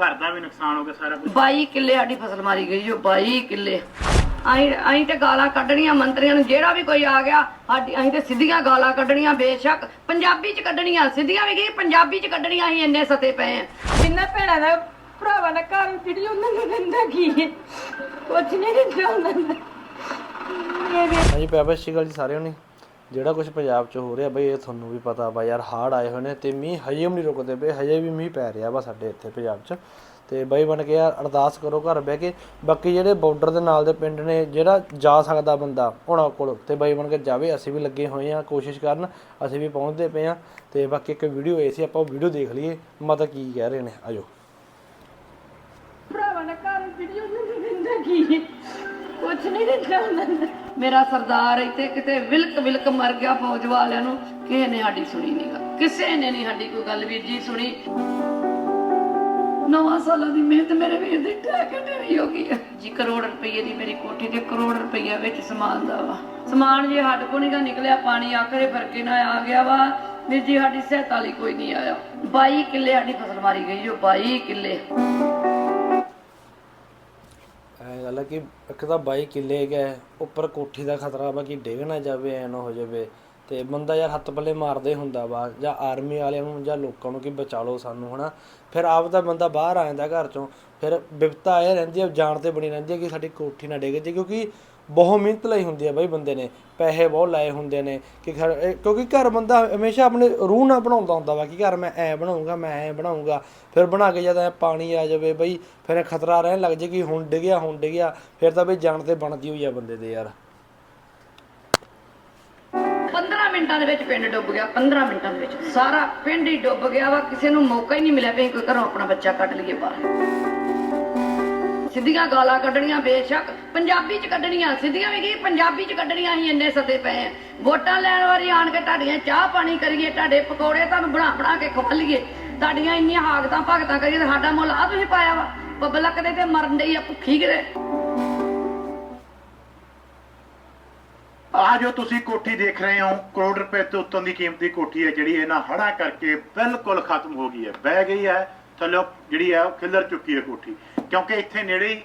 ਘਰ ਦਾ ਵੀ ਨੁਕਸਾਨ ਹੋ ਗਿਆ ਸਾਰਾ ਕੁਝ 22 ਕਿੱਲੇ ਸਾਡੀ ਫਸਲ ਮਾਰੀ ਗਈ ਜੋ 22 ਕਿੱਲੇ। ਅਸੀਂ ਅਸੀਂ ਤੇ ਗਾਲਾਂ ਕੱਢਣੀਆਂ ਮੰਤਰੀਆਂ ਨੂੰ ਜਿਹੜਾ ਵੀ ਕੋਈ ਆ ਗਿਆ ਸਾਡੀ ਅਸੀਂ ਤੇ ਸਿੱਧੀਆਂ ਗਾਲਾਂ ਕੱਢਣੀਆਂ ਬੇਸ਼ੱਕ। ਪੰਜਾਬੀ ਚ ਕੱਢਣੀਆਂ ਸਿੱਧੀਆਂ ਵੀ ਕੀ? ਪੰਜਾਬੀ ਚ ਕੱਢਣੀਆਂ ਅਸੀਂ ਇੰਨੇ ਸਤੇ ਪਏ ਆ। ਜਿੰਨਾ ਭੈਣਾਂ ਦਾ ਭਰਾਵਾਂ ਦਾ ਘਰ ਜਿਹੜੀ ਉਹਨਾਂ ਨੂੰ ਦਿੰਦਾ ਕੀ ਹੈ? ਕੁਝ ਨਹੀਂ ਦਿੰਦਾ ਉਹਨਾਂ ਨੂੰ ਹਾਂਜੀ ਅਕਾਲ ਜੀ ਸਾਰਿਆਂ ਨੂੰ। ਜਿਹੜਾ ਕੁਝ ਪੰਜਾਬ 'ਚ ਹੋ ਰਿਹਾ ਬਈ, ਇਹ ਤੁਹਾਨੂੰ ਵੀ ਪਤਾ ਵਾ ਯਾਰ ਹੜ੍ਹ ਆਏ ਹੋਏ ਨੇ ਤੇ ਮੀਂਹ ਹਜੇ ਵੀ ਨਹੀਂ ਰੁਕਦੇ ਪਏ ਹਜੇ ਵੀ ਮੀਂਹ ਪੈ ਰਿਹਾ ਵਾ ਸਾਡੇ ਇੱਥੇ ਪੰਜਾਬ 'ਚ। ਤੇ ਬਾਈ ਬਣ ਕੇ ਯਾਰ ਅਰਦਾਸ ਕਰੋ ਘਰ ਬਹਿ ਕੇ, ਬਾਕੀ ਜਿਹੜੇ ਬਾਰਡਰ ਦੇ ਨਾਲ ਦੇ ਪਿੰਡ ਨੇ, ਜਿਹੜਾ ਜਾ ਸਕਦਾ ਬੰਦਾ ਉਹਨਾਂ ਕੋਲ, ਤੇ ਬਈ ਬਣ ਕੇ ਜਾਵੇ, ਅਸੀਂ ਵੀ ਲੱਗੇ ਹੋਏ ਆ ਕੋਸ਼ਿਸ਼ ਕਰਨ, ਅਸੀਂ ਵੀ ਪਹੁੰਚਦੇ ਪਏ ਆ ਤੇ ਬਾਕੀ ਇੱਕ ਵੀਡੀਓ ਆਈ ਸੀ, ਆਪਾਂ ਉਹ ਵੀਡੀਓ ਦੇਖ ਲਈਏ ਮਤਲਬ ਕੀ ਕਹਿ ਰਹੇ ਨੇ, ਆਜੋ। ਭਰਾਵਾਂ ਦਾ ਘਰ ਜਿਹੜੀ ਉਹਨਾਂ ਦਿੰਦਾ ਕੀ? ਹੈ ਨਹੀਂ ਦਿੰਦਾ ਉਹਨਾਂ ਨੂੰ। ਮੇਰਾ ਸਰਦਾਰ ਇੱਥੇ ਕਿਤੇ ਵਿਲਕ ਵਿਲਕ ਮਰ ਗਿਆ ਫੌਜ ਵਾਲਿਆਂ ਨੂੰ, ਕਿਸੇ ਨੇ ਸਾਡੀ ਸੁਣੀ ਨਹੀਂ ਕਿਸੇ ਨੇ ਨਹੀਂ ਸਾਡੀ ਕੋਈ ਗੱਲ ਵੀਰ ਜੀ ਸੁਣੀ। ਨੌਵਾਂ ਸਾਲਾਂ ਦੀ ਮਿਹਨਤ ਮੇਰੇ ਵੀਰ ਦੀ ਟੈਕ ਢੇਰੀ ਹੋ ਗਈ ਹੈ। ਜੀ, ਕਰੋੜ ਰੁਪਏ ਦੀ ਮੇਰੀ ਕੋਠੀ ਤੇ ਕਰੋੜ ਰੁਪਈਆ ਵਿੱਚ ਸਮਾਨ ਦਾ ਵਾ। ਸਮਾਨ ਜੇ ਹੱਡ ਕੋ ਨੀਗਾ ਨਿਕਲਿਆ, ਪਾਣੀ ਆਖਰੇ ਫਰਕੇ ਨਾਲ ਆ ਗਿਆ ਵਾ। ਵੀਰ ਜੀ, ਸਾਡੀ ਸਹਾਇਤਾ ਲਈ ਕੋਈ ਨਹੀਂ ਆਇਆ। 22 ਕਿੱਲੇ ਸਾਡੀ ਫਸਲ ਮਾਰੀ ਗਈ ਜੋ 22 ਕਿੱਲੇ। ਐ ਗੱਲ ਹੈ ਕਿ ਇੱਕ ਤਾਂ ਬਾਈ ਕਿੱਲੇ ਗਏ ਉੱਪਰ ਕੋਠੀ ਦਾ ਖਤਰਾ ਵਾ ਕਿ ਡਿੱਗ ਨਾ ਜਾਵੇ, ਐਂ ਨਾ ਹੋ ਜਾਵੇ। ਤੇ ਬੰਦਾ ਯਾਰ ਹੱਥ ਪੱਲੇ ਮਾਰਦੇ ਹੁੰਦਾ ਵਾ, ਜਾਂ ਆਰਮੀ ਵਾਲਿਆਂ ਨੂੰ, ਜਾਂ ਲੋਕਾਂ ਨੂੰ ਕਿ ਬਚਾ ਲਓ ਸਾਨੂੰ, ਹਨਾ। ਫਿਰ ਆਪ ਤਾਂ ਬੰਦਾ ਬਾਹਰ ਆ ਜਾਂਦਾ ਘਰ ਚੋਂ, ਫਿਰ ਵਿਪਤਾ ਇਹ ਰਹਿੰਦੀ ਹੈ ਜਾਣ ਤੇ ਬਣੀ ਰਹਿੰਦੀ ਹੈ ਕਿ ਸਾਡੀ ਕੋਠੀ ਨਾ ਡਿੱਗ ਜੇ, ਕਿਉਂਕਿ ਬਹੁਤ ਮਿਹਨਤ ਲਈ ਹੁੰਦੀ ਹੈ ਬਈ ਬੰਦੇ ਨੇ, ਪੈਸੇ ਬਹੁਤ ਲਾਏ ਹੁੰਦੇ ਨੇ ਕਿ ਘਰ ਕਿਉਂਕਿ ਘਰ ਬੰਦਾ ਹਮੇਸ਼ਾ ਆਪਣੇ ਰੂਹ ਨਾਲ ਬਣਾਉਂਦਾ ਹੁੰਦਾ ਵਾ ਕਿ ਘਰ ਮੈਂ ਐ ਬਣਾਉਂਗਾ, ਮੈਂ ਐ ਬਣਾਉਂਗਾ। ਫਿਰ ਬਣਾ ਕੇ ਜਦ ਐ ਪਾਣੀ ਆ ਜਾਵੇ ਬਈ, ਫਿਰ ਖਤਰਾ ਰਹਿਣ ਲੱਗ ਜੇ ਕਿ ਹੁਣ ਡਿੱਗਿਆ ਹੁਣ ਡਿੱਗਿਆ ਫਿਰ ਤਾਂ ਬਈ ਜਾਣ ਤੇ ਬਣਦੀ ਹੋਈ ਆ ਬੰਦੇ ਦੇ ਯਾਰ। 15 ਮਿੰਟਾਂ ਦੇ ਵਿੱਚ ਪਿੰਡ ਡੁੱਬ ਗਿਆ 15 ਮਿੰਟਾਂ ਦੇ ਵਿੱਚ। ਸਾਰਾ ਪਿੰਡ ਹੀ ਡੁੱਬ ਗਿਆ ਵਾ, ਕਿਸੇ ਨੂੰ ਮੌਕਾ ਹੀ ਨਹੀਂ ਮਿਲਿਆ ਵੀ ਕੋਈ ਘਰੋਂ ਆਪਣਾ ਬੱਚਾ ਕੱਢ ਲਈਏ ਬਾਹਰ। ਸਿੱਧੀਆਂ ਗਾਲਾਂ ਕੱਢਣੀਆਂ ਬੇਸ਼ੱਕ। ਪੰਜਾਬੀ ਚ ਕੱਢਣੀਆਂ, ਸਿੱਧੀਆਂ ਵੀ ਕੀ ਪੰਜਾਬੀ ਚ ਕੱਢਣੀਆਂ ਅਸੀਂ ਇੰਨੇ ਸਦੇ ਪਏ ਆ। ਵੋਟਾਂ ਲੈਣ ਵਾਰੀ ਆਣ ਕੇ ਤੁਹਾਡੀਆਂ ਚਾਹ ਪਾਣੀ ਕਰੀਏ, ਤੁਹਾਡੇ ਪਕੌੜੇ ਤੁਹਾਨੂੰ ਬਣਾ ਬਣਾ ਕੇ ਖਵਾ ਲਈਏ। ਤੁਹਾਡੀਆਂ ਇੰਨੀਆਂ ਹਾਗਤਾਂ ਭਗਤਾਂ ਕਰੀਏ ਤੇ ਸਾਡਾ ਮੁੱਲ ਆ ਤੁਸੀਂ ਪਾਇਆ ਵਾ। ਪਬਲਿਕ ਦੇ ਤੇ ਮਰਨ ਡਈ ਆ ਭੁੱਖੀ ਕਿਤੇ। ਆ ਜੋ ਤੁਸੀਂ ਕੋਠੀ ਦੇਖ ਰਹੇ ਹੋ, ਕਰੋੜ ਰੁਪਏ ਤੋਂ ਉੱਤੋਂ ਦੀ ਕੀਮਤੀ ਕੋਠੀ ਹੈ ਜਿਹੜੀ ਇਹਨਾਂ ਹੜਾ ਕਰਕੇ ਬਿਲਕੁਲ ਖਤਮ ਹੋ ਗਈ ਹੈ। ਬਹਿ ਗਈ ਹੈ, ਥੱਲੇ ਜਿਹੜੀ ਹੈ ਉਹ ਖਿਲਰ ਚੁੱਕੀ ਹੈ ਕੋਠੀ। ਕਿਉਂਕਿ ਇੱਥੇ ਨੇੜੇ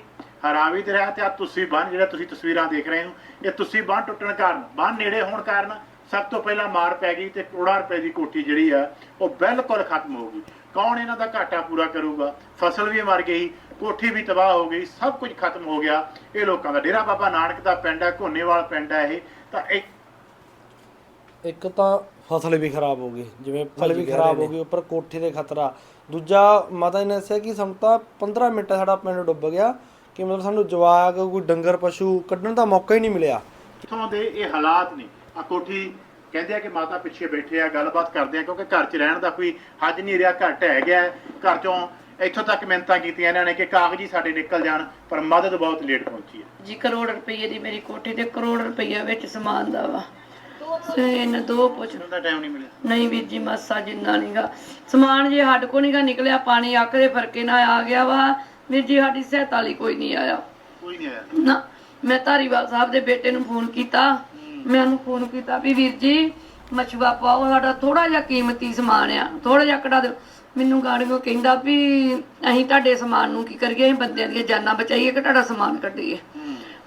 ਹੀ ਹਰਾਵੀ ਤੇ ਰਿਹਾ ਤੇ ਆ ਤੁਸੀਂ ਬੰਨ ਜਿਹੜਾ ਤੁਸੀਂ ਤਸਵੀਰਾਂ ਦੇਖ ਰਹੇ ਹੋ ਇਹ ਤੁਸੀਂ ਬੰਨ ਟੁੱਟਣ ਕਾਰਨ ਬੰਨ ਨੇੜੇ ਹੋਣ ਕਾਰਨ ਸਭ ਤੋਂ ਪਹਿਲਾਂ ਮਾਰ ਪੈ ਗਈ ਤੇ ਕਰੋੜਾਂ ਰੁਪਏ ਦੀ ਕੋਠੀ ਜਿਹੜੀ ਆ ਉਹ ਬਿਲਕੁਲ ਖਤਮ ਹੋ ਗਈ। ਕੌਣ ਇਹਨਾਂ ਦਾ ਘਾਟਾ ਪੂਰਾ ਕਰੂਗਾ? ਫਸਲ ਵੀ ਮਰ ਗਈ ਕੋਠੀ ਵੀ ਤਬਾਹ ਹੋ ਗਈ ਸਭ ਕੁਝ ਖਤਮ ਹੋ ਗਿਆ। ਇਹ ਲੋਕਾਂ ਦਾ ਡੇਰਾ ਬਾਬਾ ਨਾਨਕ ਦਾ ਪਿੰਡ ਹੈ ਘੋਨੇਵਾਲ ਪਿੰਡ ਹੈ ਇਹ। ਤਾਂ ਇਹ ਇੱਕ ਤਾਂ ਫਸਲ ਵੀ ਖਰਾਬ ਹੋ ਗਈ ਜਿਵੇਂ ਫਸਲ ਵੀ ਖਰਾਬ ਹੋ ਗਈ ਉੱਪਰ ਕੋਠੇ ਦੇ ਖਤਰਾ। ਦੂਜਾ ਮਾਤਾ ਜੀ ਨੇ ਦੱਸਿਆ ਕਿ ਸਾਨੂੰ ਤਾਂ 15 ਮਿੰਟ ਸਾਡਾ ਪਿੰਡ ਡੁੱਬ ਗਿਆ। ਕਿ ਮਤਲਬ ਸਾਨੂੰ ਜਵਾਕ ਕੋਈ ਡੰਗਰ ਪਸ਼ੂ ਕੱਢਣ ਦਾ ਮੌਕਾ ਹੀ ਨਹੀਂ ਮਿਲਿਆ। ਇੱਥੋਂ ਦੇ ਇਹ ਹਾਲਾਤ ਨੇ। ਆ ਕੋਠੀ ਕਹਿੰਦੇ ਆ ਕਿ ਮਾਤਾ ਪਿੱਛੇ ਬੈਠੇ ਆ ਗੱਲਬਾਤ ਕਰਦੇ ਆ ਕਿਉਂਕਿ ਘਰ 'ਚ ਰਹਿਣ ਦਾ ਕੋਈ ਹੱਜ ਨਹੀਂ ਰਿਹਾ ਘਰ ਢਹਿ ਗਿਆ। ਘਰ 'ਚੋਂ ਇੱਥੋਂ ਤੱਕ ਮਿਹਨਤਾਂ ਕੀਤੀਆਂ ਇਹਨਾਂ ਨੇ ਕਿ ਕਾਗਜ਼ੀ ਸਾਡੇ ਨਿਕਲ ਜਾਣ ਪਰ ਮਦਦ ਬਹੁਤ ਲੇਟ ਪਹੁੰਚੀ ਹੈ। ਜੀ ਕਰੋੜ ਰੁਪਏ ਦੀ ਮੇਰੀ ਕੋਠੀ ਤੇ ਕਰੋੜ ਰੁਪਈਆ ਵਿੱਚ ਸਮਾਨ ਦਾ ਵਾ। ਤਿੰਨ ਦੋ ਪੁੱਛ ਦਾ ਟਾਈਮ ਨਹੀਂ ਮਿਲਿਆ। ਨਹੀਂ ਵੀਰ ਜੀ ਮਾਸਾ ਜਿੰਨਾ ਨਹੀਂਗਾ ਸਮਾਨ ਜੇ ਹੱਡ ਕੋ ਨਹੀਂਗਾ ਨਿਕਲਿਆ ਪਾਣੀ ਆਖਰੇ ਫਰਕੇ ਨਾਲ ਆ ਗਿਆ ਵਾ। ਵੀਰ ਜੀ ਸਾਡੀ ਸਹਾਇਤਾ ਲਈ ਕੋਈ ਨਹੀਂ ਆਇਆ। ਕੋਈ ਨਹੀਂ ਆਇਆ। ਨਾ ਮੈਂ ਧਾਰੀਵਾਲ ਸਾਹਿਬ ਦੇ ਬੇਟੇ ਨੂੰ ਫੋਨ ਕੀਤਾ। ਮੈਂ ਉਹਨੂੰ ਫੋਨ ਕੀਤਾ ਵੀ ਵੀਰ ਜੀ ਮਛਵਾ ਪਾਓ ਸਾਡਾ ਥੋੜਾ ਜਿਹਾ ਕੀਮਤੀ ਸਮਾਨ ਆ। ਥੋੜਾ ਜਿਹਾ ਕਢਾ ਦਿਓ। ਮੈਨੂੰ ਗਾੜੀਓ ਕਹਿੰਦਾ ਵੀ ਅਸੀਂ ਤੁਹਾਡੇ ਸਮਾਨ ਨੂੰ ਕੀ ਕਰੀਏ? ਅਸੀਂ ਬੰਦਿਆਂ ਦੀਆਂ ਜਾਨਾਂ ਬਚਾਈਏ ਕਿ ਤੁਹਾਡਾ ਸਮਾਨ ਕੱਢੀਏ?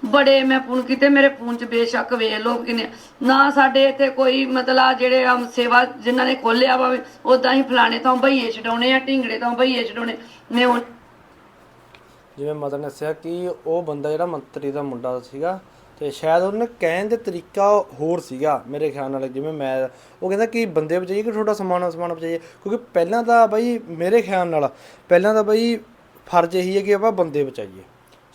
ਬੜੇ ਮੈਂ ਫੋਨ ਕੀਤੇ ਮੇਰੇ ਫੋਨ 'ਚ ਬੇਸ਼ੱਕ ਵੇਖ ਲੋ ਕਿਨੇ। ਨਾ ਸਾਡੇ ਇੱਥੇ ਕੋਈ ਮਤਲਬ ਜਿਹੜੇ ਆ ਸੇਵਾ ਜਿਨ੍ਹਾਂ ਨੇ ਖੋਲਿਆ ਵਾ ਉਦਾਂ ਹੀ ਫਲਾਣੇ ਤੋਂ ਭਈਏ ਛਡਾਉਣੇ ਆ ਢਿੰਗੜੇ ਤੋਂ ਭਈਏ ਛਡਾਉਣੇ। ਮੈਂ ਜਿਵੇਂ ਮਦਰ ਨੇ ਦੱਸਿਆ ਕਿ ਉਹ ਬੰਦਾ ਜਿਹੜਾ ਮੰਤਰੀ ਦਾ ਮੁੰਡਾ ਸੀਗਾ ਤੇ ਸ਼ਾਇਦ ਉਹਨੇ ਕਹਿਣ ਦੇ ਤਰੀਕਾ ਹੋਰ ਸੀਗਾ ਮੇਰੇ ਖਿਆਲ ਨਾਲ, ਜਿਵੇਂ ਮੈਂ ਉਹ ਕਹਿੰਦਾ ਕਿ ਬੰਦੇ ਬਚਾਈਏ ਕਿ ਤੁਹਾਡਾ ਸਮਾਨ ਸਮਾਨ ਬਚਾਈਏ? ਕਿਉਂਕਿ ਪਹਿਲਾਂ ਤਾਂ ਬਈ ਮੇਰੇ ਖਿਆਲ ਨਾਲ, ਪਹਿਲਾਂ ਤਾਂ ਬਈ ਫਰਜ਼ ਇਹੀ ਹੈ ਕਿ ਆਪਾਂ ਬੰਦੇ ਬਚਾਈਏ।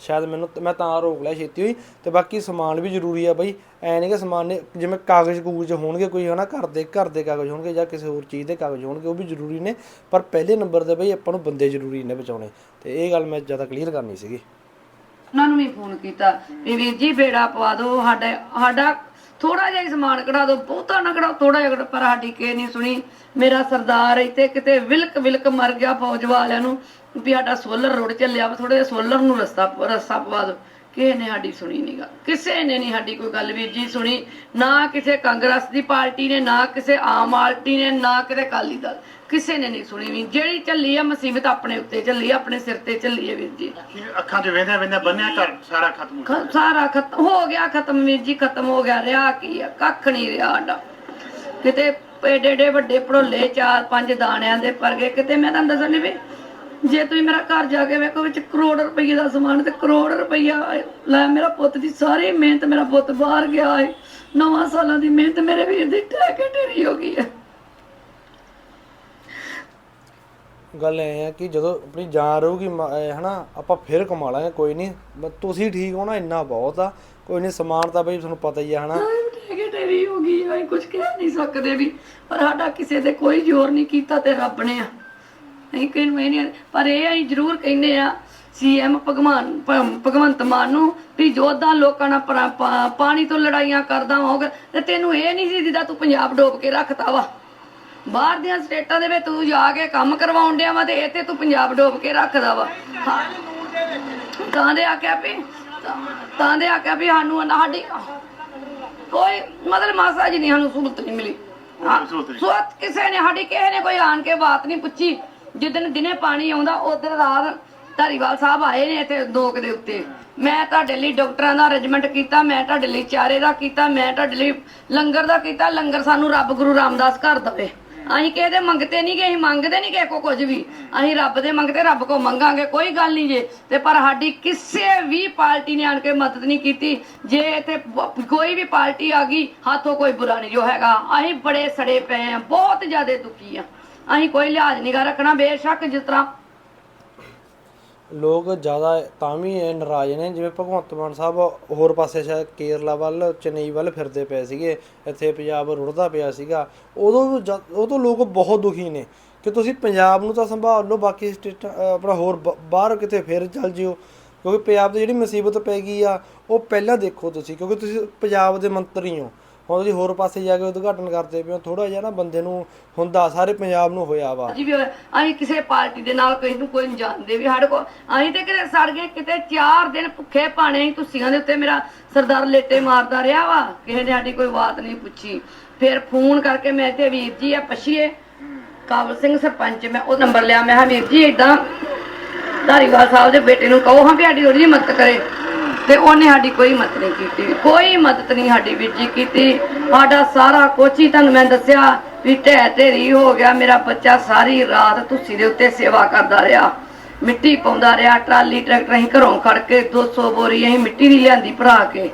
ਸ਼ਾਇਦ ਮੈਨੂੰ ਮੈਂ ਤਾਂ ਰੋਕ ਲਿਆ ਛੇਤੀ ਹੋਈ, ਤੇ ਬਾਕੀ ਸਮਾਨ ਵੀ ਜ਼ਰੂਰੀ ਆ ਬਈ। ਐ ਨਹੀਂ ਕਿ ਸਮਾਨ ਜਿਵੇਂ ਕਾਗਜ਼ ਕੂਗਜ਼ ਹੋਣਗੇ ਕੋਈ ਹਨਾ, ਘਰ ਦੇ ਘਰ ਦੇ ਕਾਗਜ਼ ਹੋਣਗੇ ਜਾਂ ਕਿਸੇ ਹੋਰ ਚੀਜ਼ ਦੇ ਕਾਗਜ਼ ਹੋਣਗੇ, ਉਹ ਵੀ ਜ਼ਰੂਰੀ ਨੇ। ਪਰ ਪਹਿਲੇ ਨੰਬਰ ਤੇ ਬਈ ਆਪਾਂ ਨੂੰ ਬੰਦੇ ਜ਼ਰੂਰੀ ਨੇ ਬਚਾਉਣੇ। ਤੇ ਇਹ ਗੱਲ ਮੈਂ ਜ਼ਿਆਦਾ ਕਲੀਅਰ ਕਰਨੀ ਸੀਗੀ। ਉਹਨਾਂ ਨੂੰ ਵੀ ਫੋਨ ਕੀਤਾ ਵੀ ਵੀਰ ਜੀ ਬੇੜਾ ਪਵਾ ਦਿਓ ਸਾਡਾ ਸਾਡਾ ਥੋੜਾ ਜਿਹਾ ਸਮਾਨ ਕਢਾ ਦਿਓ ਬਹੁਤਾ ਨਾ ਕਢਾਓ ਥੋੜਾ ਜਿਹਾ ਪਰ ਸਾਡੀ ਕੇ ਨਹੀਂ ਸੁਣੀ। ਮੇਰਾ ਸਰਦਾਰ ਇੱਥੇ ਕਿਤੇ ਵਿਲਕ ਵਿਲਕ ਮਰ ਗਿਆ ਫੌਜ ਵਾਲਿਆਂ ਨੂੰ। ਵੀ ਸਾਡਾ ਸੋਲਰ ਰੋਡ ਚੱਲਿਆ ਵਾ ਥੋੜਾ ਜਿਹਾ ਸੋਲਰ ਨੂੰ ਰਸਤਾ ਰਸਤਾ ਪਵਾ ਦਿਓ। ਕਿਸੇ ਨੇ ਸਾਡੀ ਸੁਣੀ ਨਹੀਂ ਗੱਲ ਕਿਸੇ ਨੇ ਨਹੀਂ ਸਾਡੀ ਕੋਈ ਗੱਲ ਵੀਰ ਜੀ ਸੁਣੀ। ਨਾ ਕਿਸੇ ਕਾਂਗਰਸ ਦੀ ਪਾਰਟੀ ਨੇ ਨਾ ਕਿਸੇ ਆਮ ਪਾਰਟੀ ਨੇ ਨਾ ਕਿਤੇ ਅਕਾਲੀ ਦਲ। ਕਿਸੇ ਨੇ ਨਹੀਂ ਸੁਣੀ ਵੀ। ਜਿਹੜੀ ਚੱਲੀ ਆ ਮੁਸੀਬਤ ਆਪਣੇ ਉੱਤੇ ਚੱਲੀ ਆ ਆਪਣੇ ਸਿਰ ਤੇ ਚੱਲੀ ਹੈ ਵੀਰ ਜੀ। ਅੱਖਾਂ 'ਚ ਵੇਂਦੇ ਵੇਂਦੇ ਬੰਨਿਆ ਘਰ ਸਾਰਾ ਖਤਮ ਹੋ ਗਿਆ। ਸਾਰਾ ਖਤਮ ਹੋ ਗਿਆ ਖਤਮ ਵੀਰ ਜੀ ਖਤਮ ਹੋ ਗਿਆ। ਰਿਹਾ ਕੀ ਆ? ਕੱਖ ਨਹੀਂ ਰਿਹਾ ਸਾਡਾ। ਕਿਤੇ ਏਡੇ ਏਡੇ ਵੱਡੇ ਭੜੋਲੇ ਚਾਰ ਪੰਜ ਦਾਣਿਆਂ ਦੇ ਪਰ ਗਏ ਕਿਤੇ ਮੈਂ ਤੁਹਾਨੂੰ ਦੱਸਣ ਵੀ ਜੇ ਤੁਸੀਂ ਮੇਰਾ ਘਰ ਜਾ ਕੇ ਵੇਖੋ ਵਿੱਚ ਕਰੋੜ ਰੁਪਏ ਦਾ ਸਮਾਨ ਤੇ ਕਰੋੜ ਰੁਪਈਆ ਲੈ ਮੇਰਾ ਪੁੱਤ ਦੀ ਸਾਰੀ ਮਿਹਨਤ ਮੇਰਾ ਪੁੱਤ ਬਾਹਰ ਗਿਆ ਹੈ ਨਵਾਂ ਸਾਲਾਂ ਦੀ ਮਿਹਨਤ ਮੇਰੇ ਵੀਰ ਦੀ ਟਹਿ ਕੇ ਢੇਰੀ ਹੋ ਗਈ ਹੈ ਗੱਲ ਇਹ ਹੈ ਕਿ ਜਦੋਂ ਆਪਣੀ ਜਾਨ ਰਹੂਗੀ ਹਨਾ ਆਪਾਂ ਫਿਰ ਕਮਾ ਲਾਂਗੇ ਕੋਈ ਨਹੀਂ। ਤੁਸੀਂ ਠੀਕ ਹੋ ਨਾ ਇੰਨਾ ਬਹੁਤ ਆ। ਕੋਈ ਨਹੀਂ ਸਮਾਨ ਤਾਂ ਬਈ ਤੁਹਾਨੂੰ ਪਤਾ ਹੀ ਆ ਹਨਾ। ਢੇਰੀ ਹੋ ਗਈ ਹੈ ਕੁਝ ਕਹਿ ਨਹੀਂ ਸਕਦੇ ਵੀ। ਪਰ ਸਾਡਾ ਕਿਸੇ ਤੇ ਕੋਈ ਜ਼ੋਰ ਨਹੀਂ ਕੀਤਾ ਤੇ ਰੱਬ ਨੇ ਆ। ਅਸੀਂ ਇਹ ਨਹੀਂ ਪਰ ਇਹ ਅਸੀਂ ਜ਼ਰੂਰ ਕਹਿੰਦੇ ਆ ਸੀਐਮ ਭਗਵਾਨ ਭਗਵੰਤ ਮਾਨ ਨੂੰ ਵੀ ਜੋਧਾ ਲੋਕਾਂ ਨਾਲ ਪਾਣੀ ਤੋਂ ਲੜਾਈਆਂ ਕਰਦਾ ਹੋਗਾ ਤੇ ਤੈਨੂੰ ਇਹ ਨਹੀਂ ਸੀ ਜਿੱਦਾਂ ਤੂੰ ਪੰਜਾਬ ਡੋਬ ਕੇ ਰੱਖਤਾ ਵਾ ਬਾਹਰ ਦੀਆਂ ਸਟੇਟਾਂ ਦੇ ਵਿੱਚ ਤੂੰ ਜਾ ਕੇ ਕੰਮ ਕਰਵਾਉਣ ਡਿਆ ਵਾ ਤੇ ਇਹ ਤੇ ਪੰਜਾਬ ਡੋਬ ਕੇ ਰੱਖਦਾ ਵਾ। ਤਾਂ ਦੇ ਆਖਿਆ ਵੀ ਤਾਂ- ਦੇ ਆਖਿਆ ਵੀ ਸਾਨੂੰ ਸਾਡੀ ਕੋਈ ਮਤਲਬ ਮਾਸਾ ਜੀ ਨਹੀਂ ਸਾਨੂੰ ਸਹੂਲਤ ਨਹੀਂ ਮਿਲੀ। ਸਹੂਲਤ ਕਿਸੇ ਨੇ ਸਾਡੀ ਕਿਸੇ ਨੇ ਕੋਈ ਆਣ ਕੇ ਬਾਤ ਨਹੀਂ ਪੁੱਛੀ ਜਿੱਦਣ ਦਿਨੇ ਪਾਣੀ ਆਉਂਦਾ, ਉਦੋਂ ਰਾਤ ਧਾਰੀਵਾਲ ਸਾਹਿਬ ਆਏ ਨੇ ਇੱਥੇ ਦੋਕ ਦੇ ਉੱਤੇ। ਮੈਂ ਤੁਹਾਡੇ ਲਈ ਡਾਕਟਰਾਂ ਦਾ ਅਰੇਂਜਮੈਂਟ ਕੀਤਾ, ਮੈਂ ਤੁਹਾਡੇ ਲਈ ਚਾਰੇ ਦਾ ਕੀਤਾ, ਮੈਂ ਤੁਹਾਡੇ ਲਈ ਲੰਗਰ ਦਾ ਕੀਤਾ। ਲੰਗਰ ਸਾਨੂੰ ਰੱਬ ਗੁਰੂ ਰਾਮਦਾਸ ਘਰ ਦਵੇ। ਅਸੀਂ ਕਿਸੇ ਮੰਗਤੇ ਨਹੀਂ ਗਏ, ਅਸੀਂ ਮੰਗਦੇ ਨਹੀਂ ਕਿਸੇ ਕੋ ਕੁਝ ਵੀ। ਅਸੀਂ ਰੱਬ ਦੇ ਮੰਗਤੇ ਰੱਬ ਕੋ ਮੰਗਾਂਗੇ, ਕੋਈ ਗੱਲ ਨਹੀਂ ਜੇ। ਤੇ ਪਰ ਸਾਡੀ ਕਿਸੇ ਵੀ ਪਾਰਟੀ ਨੇ ਆਣ ਕੇ ਮਦਦ ਨਹੀਂ ਕੀਤੀ। ਜੇ ਇੱਥੇ ਕੋਈ ਵੀ ਪਾਰਟੀ ਆ ਗਈ, ਹੱਥੋਂ ਕੋਈ ਬੁਰਾ ਨਹੀਂ ਜੋ ਹੈਗਾ। ਅਸੀਂ ਬੜੇ ਸੜੇ ਪਏ ਆ ਬਹੁਤ ਜ਼ਿਆਦਾ ਦੁਖੀ ਆ ਅਸੀਂ ਕੋਈ ਲਿਹਾਜ਼ ਨਹੀਂ ਗਾ ਰੱਖਣਾ, ਬੇਸ਼ੱਕ ਜਿਸ ਤਰ੍ਹਾਂ ਲੋਕ ਜ਼ਿਆਦਾ ਤਾਂ ਵੀ ਇਹ ਨਾਰਾਜ਼ ਨੇ, ਜਿਵੇਂ ਭਗਵੰਤ ਮਾਨ ਸਾਹਿਬ ਹੋਰ ਪਾਸੇ ਸ਼ਾਇਦ ਕੇਰਲਾ ਵੱਲ, ਚੇਨਈ ਵੱਲ ਫਿਰਦੇ ਪਏ ਸੀਗੇ, ਇੱਥੇ ਪੰਜਾਬ ਰੁੜਦਾ ਪਿਆ ਸੀਗਾ, ਉਦੋਂ ਜਦ- ਉਦੋਂ ਲੋਕ ਬਹੁਤ ਦੁਖੀ ਨੇ ਕਿ ਤੁਸੀਂ ਪੰਜਾਬ ਨੂੰ ਤਾਂ ਸੰਭਾਲ ਲਓ, ਬਾਕੀ ਸਟੇਟ ਆਪਣਾ ਹੋਰ ਬ- ਬਾਹਰ ਕਿਤੇ ਫਿਰ ਚੱਲ ਜਿਓ, ਕਿਉਂਕਿ ਪੰਜਾਬ ਦੀ ਜਿਹੜੀ ਮੁਸੀਬਤ ਪੈ ਗਈ ਆ, ਉਹ ਪਹਿਲਾਂ ਦੇਖੋ ਤੁਸੀਂ, ਕਿਉਂਕਿ ਤੁਸੀਂ ਪੰਜਾਬ ਦੇ ਮੰਤਰੀ ਹੋ ਹੁਣ ਤੁਸੀਂ ਹੋਰ ਪਾਸੇ ਜਾ ਕੇ ਉਦਘਾਟਨ ਕਰਦੇ ਪਏ ਥੋੜਾ ਜਿਹਾ ਨਾ ਬੰਦੇ ਨੂੰ ਹੁੰਦਾ, ਸਾਰੇ ਪੰਜਾਬ ਨੂੰ ਹੋਇਆ ਵਾ। ਜੀ ਵੀ ਅਸੀਂ ਕਿਸੇ ਪਾਰਟੀ ਦੇ ਨਾਲ ਕਿਸੇ ਨੂੰ ਕੋਈ ਨਹੀਂ ਜਾਣਦੇ ਵੀ ਸਾਡੇ ਕੋਲ, ਅਸੀਂ ਤੇ ਕਿਤੇ ਸੜ ਗਏ, ਕਿਤੇ 4 ਦਿਨ ਭੁੱਖੇ ਪਾਣੇ ਸੀ ਤੁਸੀਆਂ ਦੇ ਉੱਤੇ ਮੇਰਾ ਸਰਦਾਰ ਲੇਟੇ ਮਾਰਦਾ ਰਿਹਾ ਵਾ। ਕਿਸੇ ਨੇ ਸਾਡੀ ਕੋਈ ਬਾਤ ਨਹੀਂ ਪੁੱਛੀ। ਫਿਰ ਫੋਨ ਕਰਕੇ ਮੈਂ ਇੱਥੇ ਵੀਰ ਜੀ ਆ ਪਛੀਏ। ਕਾਬਲ ਸਿੰਘ ਸਰਪੰਚ, ਮੈਂ ਉਹ ਨੰਬਰ ਲਿਆ, ਮੈਂ ਕਿਹਾ, ਵੀਰ ਜੀ ਇਦਾਂ ਧਾਰੀਵਾਲ ਸਾਹਿਬ ਦੇ ਬੇਟੇ ਨੂੰ ਕਹੋ ਹਾਂ ਵੀ ਸਾਡੀ ਥੋੜੀ ਜਿਹੀ ਮਦਦ ਕਰੇ। ਤੇ ਉਹਨੇ ਸਾਡੀ ਕੋਈ ਮਦਦ ਨਹੀਂ ਕੀਤੀ। ਕੋਈ ਮਦਦ ਨਹੀਂ ਸਾਡੀ ਵੀਰ ਜੀ ਕੀਤੀ। ਸਾਡਾ ਸਾਰਾ ਕੁਛ ਹੀ ਤੁਹਾਨੂੰ ਮੈਂ ਦੱਸਿਆ ਵੀ ਢਹਿ ਢੇਰੀ ਹੋ ਗਿਆ। ਮੇਰਾ ਬੱਚਾ ਸਾਰੀ ਰਾਤ ਤੁਸੀ ਦੇ ਉੱਤੇ ਸੇਵਾ ਕਰਦਾ ਰਿਹਾ। ਮਿੱਟੀ ਪਾਉਂਦਾ ਰਿਹਾ ਟਰਾਲੀ ਟਰੈਕਟਰ ਅਸੀਂ ਘਰੋਂ ਖੜ ਕੇ 200 ਬੋਰੀ ਅਸੀਂ ਮਿੱਟੀ ਦੀ ਲਿਆਂਦੀ ਭਰਾ ਕੇ।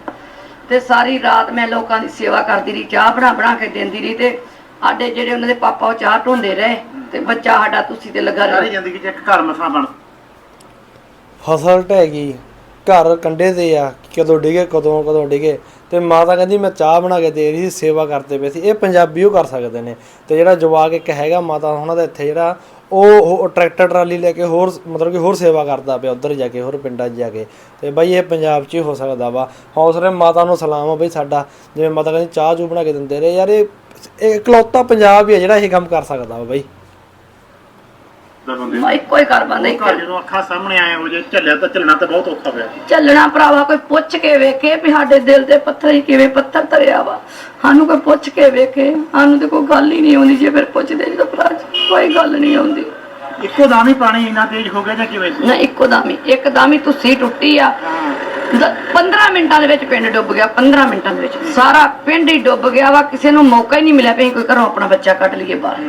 ਤੇ ਸਾਰੀ ਰਾਤ ਮੈਂ ਲੋਕਾਂ ਦੀ ਸੇਵਾ ਕਰਦੀ ਰਹੀ ਚਾਹ ਬਣਾ ਬਣਾ ਕੇ ਦਿੰਦੀ ਰਹੀ ਤੇ ਸਾਡੇ ਜਿਹੜੇ ਉਹਨਾਂ ਦੇ ਪਾਪਾ ਉਹ ਚਾਹ ਢੋਂਦੇ ਰਹੇ ਤੇ ਬੱਚਾ ਸਾਡਾ ਤੁਸੀਂ ਤੇ ਲੱਗਾ ਰਿਹਾ। ਸਾਰੀ ਜ਼ਿੰਦਗੀ 'ਚ ਇੱਕ ਘਰ ਮਸਾ ਬਣ। ਫਸਲ ਢਹਿ ਗਈ। ਘਰ ਕੰਡੇ ਤੇ ਆ ਕਦੋਂ ਡਿਗੇ, ਕਦੋਂ ਕਦੋਂ ਡਿਗੇ। ਤੇ ਮਾਤਾ ਕਹਿੰਦੀ, ਮੈਂ ਚਾਹ ਬਣਾ ਕੇ ਦੇ ਰਹੀ ਸੀ, ਸੇਵਾ ਕਰਦੇ ਪਏ ਸੀ। ਇਹ ਪੰਜਾਬੀ ਉਹ ਕਰ ਸਕਦੇ ਨੇ। ਤੇ ਜਿਹੜਾ ਜਵਾਕ ਇੱਕ ਹੈਗਾ ਮਾਤਾ, ਉਹਨਾਂ ਦਾ ਇੱਥੇ ਜਿਹੜਾ ਉਹ ਉਹ ਟਰੈਕਟਰ ਟਰਾਲੀ ਲੈ ਕੇ ਹੋਰ, ਮਤਲਬ ਕਿ ਹੋਰ ਸੇਵਾ ਕਰਦਾ ਪਿਆ, ਉਧਰ ਜਾ ਕੇ, ਹੋਰ ਪਿੰਡਾਂ 'ਚ ਜਾ ਕੇ। ਤੇ ਬਾਈ, ਇਹ ਪੰਜਾਬ 'ਚ ਹੀ ਹੋ ਸਕਦਾ ਵਾ। ਹੌਸਲੇ ਮਾਤਾ ਨੂੰ ਸਲਾਮ ਆ ਬਈ ਸਾਡਾ। ਜਿਵੇਂ ਮਾਤਾ ਕਹਿੰਦੀ, ਚਾਹ ਚੂ ਬਣਾ ਕੇ ਦਿੰਦੇ ਰਹੇ। ਯਾਰ ਇਹ ਇਕਲੌਤਾ ਪੰਜਾਬ ਹੀ ਆ ਜਿਹੜਾ ਇਹ ਕੰਮ ਕਰ ਸਕਦਾ ਵਾ ਬਾਈ। ਦਾ ਬੰਦੇ ਮੈਂ ਇੱਕੋ ਹੀ ਕਰ ਬੰਦਾ ਇੱਕ ਘਰ ਜਦੋਂ ਅੱਖਾਂ ਸਾਹਮਣੇ ਆਏ ਹੋ ਜੇ ਝੱਲਿਆ ਤਾਂ ਝੱਲਣਾ ਤਾਂ ਬਹੁਤ ਔਖਾ ਪਿਆ ਚੱਲਣਾ ਭਰਾਵਾ ਕੋਈ ਪੁੱਛ ਕੇ ਵੇਖੇ ਵੀ ਸਾਡੇ ਦਿਲ ਤੇ ਪੱਥਰ ਹੀ ਕਿਵੇਂ ਪੱਥਰ ਧਰਿਆ ਵਾ। ਸਾਨੂੰ ਕੋਈ ਪੁੱਛ ਕੇ ਵੇਖੇ ਸਾਨੂੰ ਤੇ ਕੋਈ ਗੱਲ ਹੀ ਨਹੀਂ ਆਉਂਦੀ ਜੇ ਫਿਰ ਪੁੱਛਦੇ ਜਦੋਂ ਭਰਾ ਕੋਈ ਗੱਲ ਨਹੀਂ ਆਉਂਦੀ। ਇੱਕੋ ਦਮ ਹੀ ਪਾਣੀ ਇੰਨਾ ਤੇਜ਼ ਹੋ ਗਿਆ ਜਾਂ ਕਿਵੇਂ ਨਾ ਇੱਕੋ ਦਮ ਹੀ ਇੱਕਦਮ ਹੀ ਤੁਸੀਂ ਟੁੱਟੀ ਆ। ਦ- 15 ਮਿੰਟਾਂ ਦੇ ਵਿੱਚ ਪਿੰਡ ਡੁੱਬ ਗਿਆ 15 ਮਿੰਟਾਂ ਦੇ ਵਿੱਚ। ਸਾਰਾ ਪਿੰਡ ਹੀ ਡੁੱਬ ਗਿਆ ਵਾ ਕਿਸੇ ਨੂੰ ਮੌਕਾ ਹੀ ਨਹੀਂ ਮਿਲਿਆ ਵੀ ਕੋਈ ਘਰੋਂ ਆਪਣਾ ਬੱਚਾ ਕੱਢ ਲਈਏ ਬਾਹਰ।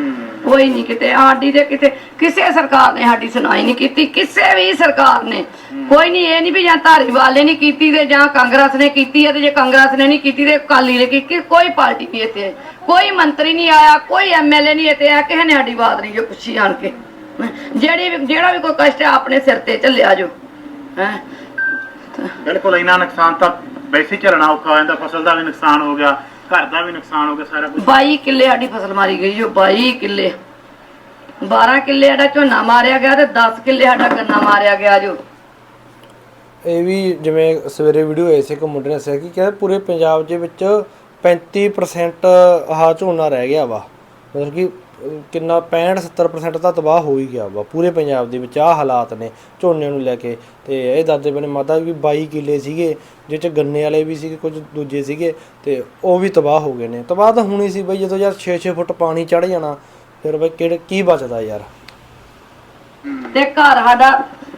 ਕੋਈ ਨਹੀਂ ਕਿਤੇ, ਸਾਡੀ ਦੇ ਕਿਤੇ, ਕਿਸੇ ਸਰਕਾਰ ਨੇ ਸਾਡੀ ਸੁਣਾਈ ਨਹੀਂ ਕੀਤੀ, ਕਿਸੇ ਵੀ ਸਰਕਾਰ ਨੇ। ਕੋਈ ਨਹੀਂ, ਇਹ ਨਹੀਂ ਵੀ ਜਾਂ ਧਾਰੀਵਾਲ ਨੇ ਨਹੀਂ ਕੀਤੀ ਤੇ ਜਾਂ ਕਾਂਗਰਸ ਨੇ ਕੀਤੀ ਹੈ ਤੇ ਜੇ ਕਾਂਗਰਸ ਨੇ ਨਹੀਂ ਕੀਤੀ ਤੇ ਅਕਾਲੀ ਨੇ ਕੀਤੀ, ਕੋਈ ਪਾਰਟੀ ਨਹੀਂ ਇੱਥੇ ਕੋਈ ਮੰਤਰੀ ਨਹੀਂ ਆਇਆ, ਕੋਈ ਐਮਐਲਏ ਨਹੀਂ ਇੱਥੇ ਆਇਆ, ਕਿਸੇ ਨੇ ਸਾਡੀ ਬਾਤ ਨਹੀਂ ਜੋ ਪੁੱਛੀ ਆਣ ਕੇ। ਜਿਹੜੀ ਜਿਹੜਾ ਵੀ ਕੋਈ ਕਸ਼ਟ ਹੈ, ਆਪਣੇ ਸਿਰ ਤੇ ਚੱਲਿਆ ਜੋ। ਹੈ? ਬਿਲਕੁਲ, ਇੰਨਾ ਨੁਕਸਾਨ ਤਾਂ ਵੈਸੇ ਹੀ ਔਖਾ ਹੋ ਜਾਂਦਾ, ਫਸਲ ਦਾ ਵੀ ਨੁਕਸਾਨ ਹੋ ਗਿਆ। ਘਰ ਦਾ ਵੀ ਨੁਕਸਾਨ ਹੋ ਗਿਆ ਸਾਰਾ ਕੁਝ 22 ਕਿੱਲੇ ਸਾਡੀ ਫਸਲ ਮਾਰੀ ਗਈ ਜੋ 22 ਕਿੱਲੇ। 12 ਕਿੱਲੇ ਸਾਡਾ ਝੋਨਾ ਮਾਰਿਆ ਗਿਆ ਤੇ 10 ਕਿੱਲੇ ਸਾਡਾ ਗੰਨਾ ਮਾਰਿਆ ਗਿਆ ਜੋ ਇਹ ਵੀ ਜਿਵੇਂ ਸਵੇਰੇ ਵੀਡੀਓ ਹੋਈ ਸੀ ਇੱਕ ਮੁੰਡੇ ਨੇ ਦੱਸਿਆ ਕਿ ਕਹਿੰਦੇ ਪੂਰੇ ਪੰਜਾਬ ਦੇ ਵਿੱਚ 35% ਆਹ ਝੋਨਾ ਰਹਿ ਗਿਆ ਵਾ। ਮਤਲਬ ਕਿ ਕਿੰਨਾ 65 70% ਤਾਂ ਤਬਾਹ ਹੋ ਹੀ ਗਿਆ ਵਾ, ਪੂਰੇ ਪੰਜਾਬ ਦੇ ਵਿੱਚ ਆਹ ਹਾਲਾਤ ਨੇ ਝੋਨੇ ਨੂੰ ਲੈ ਕੇ। ਤੇ ਇਹ ਦਾਦੇ ਬਨੇ ਮਾਤਾ ਵੀ 22 ਕਿੱਲੇ ਸੀਗੇ, ਜਿਹ ਚ ਗੰਨੇ ਵਾਲੇ ਵੀ ਸੀਗੇ, ਕੁਝ ਦੂਜੇ ਸੀਗੇ, ਤੇ ਉਹ ਵੀ ਤਬਾਹ ਹੋ ਗਏ ਨੇ। ਤਬਾਹ ਤਾਂ ਹੋਣੀ ਸੀ ਬਈ, ਜਦੋਂ ਯਾਰ 6-6 ਫੁੱਟ ਪਾਣੀ ਚੜ ਜਾਣਾ, ਫਿਰ ਬਈ ਕਿਹੜੇ, ਕੀ ਬਚਦਾ ਯਾਰ? ਤੇ ਘਰ ਸਾਡਾ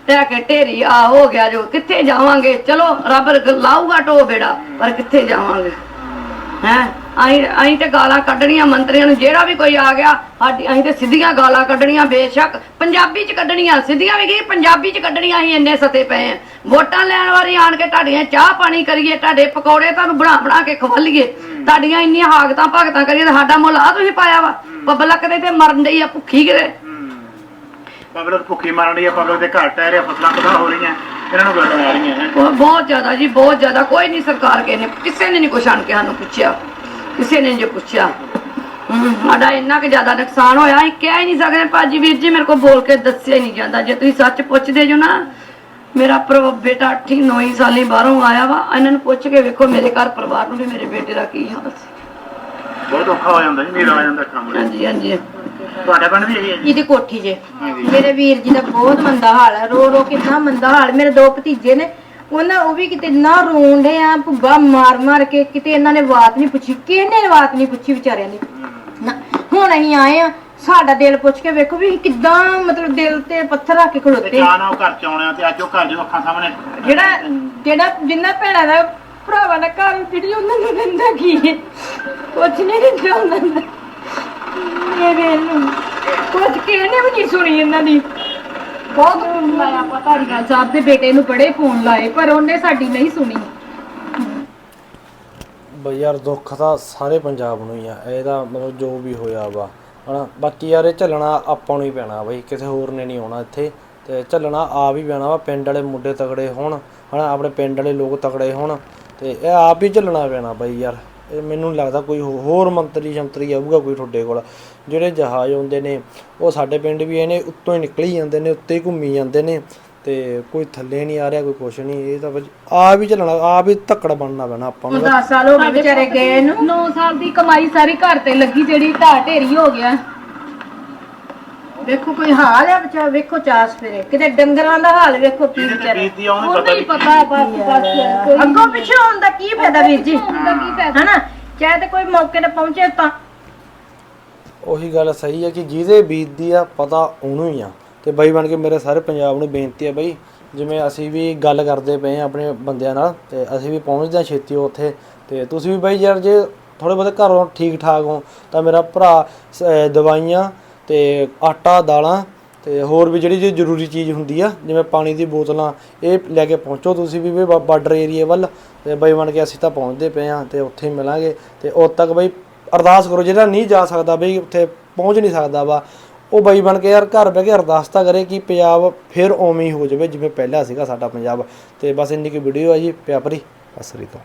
ਟਹਿ ਕੇ ਢੇਰੀ ਆ ਹੋ ਗਿਆ ਜੋ, ਕਿੱਥੇ ਜਾਵਾਂਗੇ? ਚਲੋ, ਰੱਬ ਲਾਊਗਾ ਢੋ ਬੇੜਾ, ਪਰ ਕਿੱਥੇ ਜਾਵਾਂਗੇ? ਹੈ? ਅਸੀਂ ਅਸੀਂ ਤੇ ਗਾਲਾਂ ਕੱਢਣੀਆਂ ਮੰਤਰੀਆਂ ਨੂੰ, ਜਿਹੜਾ ਵੀ ਕੋਈ ਆ ਗਿਆ, ਸਾਡੀ ਅਸੀਂ ਤੇ ਸਿੱਧੀਆਂ ਗਾਲਾਂ ਕੱਢਣੀਆਂ, ਬੇਸ਼ੱਕ। ਪੰਜਾਬੀ ਚ ਕੱਢਣੀਆਂ, ਸਿੱਧੀਆਂ ਵੀ ਕੀ? ਪੰਜਾਬੀ ਚ ਕੱਢਣੀਆਂ ਅਸੀਂ ਇੰਨੇ ਸਤੇ ਪਏ ਆ। ਵੋਟਾਂ ਲੈਣ ਵਾਰੀ ਆਣ ਕੇ ਤੁਹਾਡੀਆਂ ਚਾਹ ਪਾਣੀ ਕਰੀਏ, ਤੁਹਾਡੇ ਪਕੌੜੇ ਤੁਹਾਨੂੰ ਬਣਾ ਬਣਾ ਕੇ ਖਵਾਲੀਏ। ਤੁਹਾਡੀਆਂ ਇੰਨੀਆਂ ਹਾਗਤਾਂ ਭਗਤਾਂ ਕਰੀਏ ਤੇ ਸਾਡਾ ਮੁੱਲ ਆ ਤੁਸੀਂ ਪਾਇਆ ਵਾ। ਪਬਲਿਕ ਦੇ ਤੇ ਮਰਨ ਡਈ ਆ ਭੁੱਖੀ ਕਿਤੇ। ਪਬਲਿਕ ਭੁੱਖੀ ਮਰਨ ਦੀ ਹੈ ਪਬਲਿਕ ਦੇ ਘਰ ਟਹਿ ਰਿਹਾ ਫਸਲਾਂ ਤਬਾਹ ਹੋ ਰਹੀਆਂ। ਇਹਨਾਂ ਨੂੰ ਗੱਲਾਂ ਆ ਰਹੀਆਂ ਹੈ ਬਹੁਤ ਬਹੁਤ ਜ਼ਿਆਦਾ ਜੀ ਬਹੁਤ ਜ਼ਿਆਦਾ। ਕੋਈ ਨਹੀਂ ਸਰਕਾਰ ਕਿਸੇ ਨੇ ਕਿਸੇ ਨੇ ਨਹੀਂ ਕੁਛ ਆਣ ਕੇ ਸਾਨੂੰ ਪੁੱਛਿਆ। ਕਿਸੇ ਨੇ ਜੇ ਪੁੱਛਿਆ। ਹਮ, ਸਾਡਾ ਇੰਨਾ ਕੁ ਜ਼ਿਆਦਾ ਨੁਕਸਾਨ ਹੋਇਆ ਅਸੀਂ ਕਹਿ ਹੀ ਨਹੀਂ ਸਕਦੇ। ਭਾਜੀ ਵੀਰ ਜੀ ਮੇਰੇ ਕੋਲ ਬੋਲ ਕੇ ਦੱਸਿਆ ਹੀ ਨਹੀਂ ਜਾਂਦਾ। ਜੇ ਤੁਸੀਂ ਸੱਚ ਪੁੱਛਦੇ ਜੋ ਨਾ ਮੇਰਾ ਪਰ ਬੇਟਾ 8 9 ਸਾਲੀ ਬਾਹਰੋਂ ਆਇਆ ਵਾ ਇਹਨਾਂ ਨੂੰ ਪੁੱਛ ਕੇ ਵੇਖੋ ਮੇਰੇ ਘਰ ਪਰਿਵਾਰ ਨੂੰ ਵੀ ਮੇਰੇ ਬੇਟੇ ਦਾ ਕੀ ਹਾਲ ਸੀ ਬਹੁਤ ਔਖਾ ਹੋ ਜਾਂਦਾ ਜੀ ਮੇਰਾ ਆ ਜਾਂਦਾ ਕੰਮ। ਹਾਂਜੀ ਹਾਂਜੀ। ਤੁਹਾਡਾ ਪਿੰਡ ਵੀ ਇਹੀ ਹੈ ਜੀ। ਇਹਦੀ ਕੋਠੀ ਜੇ। ਹਾਂਜੀ। ਮੇਰੇ ਵੀਰ ਜੀ ਦਾ ਬਹੁਤ ਮੰਦਾ ਹਾਲ ਹੈ ਰੋ ਰੋ ਕਿੰਨਾ ਮੰਦਾ ਹਾਲ। ਮੇਰੇ ਦੋ ਭਤੀਜੇ ਨੇ। ਉਹਨਾਂ ਉਹ ਵੀ ਕਿਤੇ ਨਾ ਰੋਂਦੇ ਆ ਭੁੱਗਾ ਮਾਰ ਮਾਰ ਕੇ। ਕਿਤੇ ਇਹਨਾਂ ਨੇ ਬਾਤ ਨਹੀਂ ਪੁੱਛੀ। ਕਿਸੇ ਨੇ ਬਾਤ ਨਹੀਂ ਪੁੱਛੀ ਵਿਚਾਰਿਆਂ ਨੇ ਨਾ, ਹੁਣ ਅਸੀਂ ਆਏ ਆ। ਸਾਡਾ ਦਿਲ ਪੁੱਛ ਕੇ ਵੇਖੋ ਵੀ ਅਸੀਂ ਕਿੱਦਾਂ ਮਤਲਬ ਦਿਲ ਤੇ ਪੱਥਰ ਰੱਖ ਕੇ ਤੇ ਖਲੋਤੇ ਚਾਹ ਨਾਲ ਉਹ ਘਰ ਚ ਆਉਣੇ ਆ ਤੇ। ਅੱਜ ਉਹ ਘਰ ਜੋ ਅੱਖਾਂ ਸਾਹਮਣੇ। ਜਿਹੜਾ ਜਿਹੜਾ ਜਿੰਨਾ ਭੈਣਾਂ ਦਾ ਭਰਾਵਾਂ ਦਾ ਘਰ ਜਿਹੜੀ ਉਹਨਾਂ ਨੂੰ ਦਿੰਦਾ ਕੀ ਹੈ? ਕੁਝ ਨਹੀਂ ਦਿੰਦਾ ਉਹਨਾਂ ਦਾ। ਮੇਰੇ ਨੂੰ ਕੁਝ ਕਿਸੇ ਵੀ ਨਹੀਂ ਸੁਣੀ ਇਹਨਾਂ ਦੀ। ਬਹੁਤ ਲਾਇਆ ਪਤਾ ਨਹੀਂ ਸਾਹਿਬ ਦੇ ਬੇਟੇ ਨੂੰ ਬੜੇ ਫੋਨ ਲਾਏ, ਪਰ ਉਹਨੇ ਸਾਡੀ ਨਹੀਂ ਸੁਣੀ। ਬਈ ਯਾਰ ਦੁੱਖ ਤਾਂ ਸਾਰੇ ਪੰਜਾਬ ਨੂੰ ਹੀ ਆ। ਇਹਦਾ ਮਤਲਬ ਜੋ ਵੀ ਹੋਇਆ ਵਾ, ਹਨਾ? ਬਾਕੀ ਯਾਰ ਇਹ ਝੱਲਣਾ ਆਪਾਂ ਨੂੰ ਹੀ ਪੈਣਾ ਬਈ, ਕਿਸੇ ਹੋਰ ਨੇ ਨਹੀਂ ਆਉਣਾ ਇੱਥੇ। ਤੇ ਝੱਲਣਾ ਆਪ ਹੀ ਪੈਣਾ ਵਾ, ਪਿੰਡ ਵਾਲੇ ਮੁੰਡੇ ਤਗੜੇ ਹੋਣ, ਹਨਾ? ਆਪਣੇ ਪਿੰਡ ਵਾਲੇ ਲੋਕ ਤਗੜੇ ਹੋਣ। ਤੇ ਇਹ ਆਪ ਹੀ ਝੱਲਣਾ ਪੈਣਾ ਬਈ ਯਾਰ। ਇਹ ਮੈਨੂੰ ਲੱਗਦਾ ਕੋਈ ਹੋਰ ਮੰਤਰੀ ਸ਼ੰਤਰੀ ਆਊਗਾ ਕੋਈ ਤੁਹਾਡੇ ਕੋਲ। ਜਿਹੜੇ ਜਹਾਜ਼ ਆਉਂਦੇ ਨੇ ਉਹ ਸਾਡੇ ਪਿੰਡ ਵੀ ਇਹਨੇ ਉੱਤੋਂ ਹੀ ਨਿਕਲੀ ਜਾਂਦੇ ਨੇ ਉੱਤੇ ਹੀ ਘੁੰਮੀ ਜਾਂਦੇ ਨੇ ਤੇ ਕੋਈ ਥੱਲੇ ਨਹੀਂ ਆ ਰਿਹਾ ਕੋਈ ਕੁਛ ਨਹੀਂ ਇਹ ਤਾਂ ਆਪ ਹੀ ਝੱਲਣਾ ਆਪ ਹੀ ਧੱਕੜ ਬਣਨਾ ਪੈਣਾ ਆਪਾਂ ਨੂੰ। 10 ਸਾਲ ਹੋ ਗਏ ਵਿਚਾਰੇ ਗਏ ਨੂੰ। 9 ਸਾਲ ਦੀ ਕਮਾਈ ਸਾਰੀ ਘਰ ਤੇ ਲੱਗੀ ਜਿਹੜੀ ਢਾਹ ਢੇਰੀ ਹੋ ਗਿਆ। ਵੇਖੋ ਕੋਈ ਹਾਲ ਹੈ ਵਿਚਾਰਾ ਵੇਖੋ ਚਾਸ ਫਿਰੇ। ਕਿਤੇ ਡੰਗਰਾਂ ਦਾ ਹਾਲ ਵੇਖੋ ਕੀ ਜਿਹਦੇ ਤੇ ਵਿਚਾਰੇ ਆ ਉਹਨੂੰ ਉਹਨੂੰ ਪਤਾ ਹੀ ਨਹੀਂ ਪਤਾ ਬਸ ਬਸ ਕੋਈ ਅੱਗੋਂ ਪਿੱਛੇ ਹੋਣ ਦਾ ਕੀ ਫਾਇਦਾ ਵੀਰ ਜੀ? ਹੁੰਦਾ ਕੀ ਫਾਇਦਾ ਹਨਾ? ਚਾਹੇ ਤੇ ਕੋਈ ਮੌਕੇ ਤੇ ਪਹੁੰਚੇ ਤਾਂ। ਉਹੀ ਗੱਲ ਸਹੀ ਹੈ ਕਿ ਜਿਹਦੇ ਬੀਤਦੀ ਆ ਪਤਾ ਉਹਨੂੰ ਹੀ ਆ। ਤੇ ਬਾਈ ਬਣ ਕੇ ਮੇਰੇ ਸਾਰੇ ਪੰਜਾਬ ਨੂੰ ਬੇਨਤੀ ਹੈ ਬਾਈ ਜਿਵੇਂ ਅਸੀਂ ਵੀ ਗੱਲ ਕਰਦੇ ਪਏ ਆ ਆਪਣੇ ਬੰਦਿਆਂ ਨਾਲ ਤੇ ਅਸੀਂ ਵੀ ਪਹੁੰਚਦੇ ਹਾਂ ਛੇਤੀ ਉੱਥੇ। ਤੇ ਤੁਸੀਂ ਵੀ ਬਾਈ ਯਾਰ ਜੇ ਥੋੜੇ ਬਹੁਤੇ ਘਰੋਂ ਠੀਕ ਠਾਕ ਹੋ ਤਾਂ ਮੇਰਾ ਭਰਾ ਸ- ਅਹ ਦਵਾਈਆਂ ਤੇ ਆਟਾ, ਦਾਲਾਂ ਤੇ ਹੋਰ ਵੀ ਜਿਹੜੀ ਜਿਹੜੀ ਜ਼ਰੂਰੀ ਚੀਜ਼ ਹੁੰਦੀ ਆ, ਜਿਵੇਂ ਪਾਣੀ ਦੀ ਬੋਤਲਾਂ, ਇਹ ਲੈ ਕੇ ਪਹੁੰਚੋ ਤੁਸੀਂ ਵੀ ਬਾਰਡਰ ਏਰੀਏ ਵੱਲ ਤੇ ਬਈ ਬਣ ਕੇ ਅਸੀਂ ਤਾਂ ਪਹੁੰਚਦੇ ਪਏ ਆ ਤੇ ਉੱਥੇ ਹੀ ਮਿਲਾਂਗੇ ਤੇ ਉਦ ਤੱਕ ਬਈ ਅਰਦਾਸ ਕਰੋ, ਜਿਹੜਾ ਨਹੀਂ ਜਾ ਸਕਦਾ ਬਈ ਉੱਥੇ ਪਹੁੰਚ ਨਹੀਂ ਸਕਦਾ ਵਾ, ਉਹ ਬਾਈ ਬਣ ਕੇ ਯਾਰ ਘਰ ਬਹਿ ਕੇ ਅਰਦਾਸ ਤਾਂ ਕਰੇ ਕਿ ਪੰਜਾਬ ਫਿਰ ਉਵੇਂ ਹੀ ਹੋ ਜਾਵੇ, ਜਿਵੇਂ ਪਹਿਲਾਂ ਸੀਗਾ ਸਾਡਾ ਪੰਜਾਬ। ਤੇ ਬਸ ਇੰਨੀ ਕੀ ਵੀਡੀਓ ਆ ਜੀ ਪਿਆਪਰੀ ਅਸਰੀ ਤੋਂ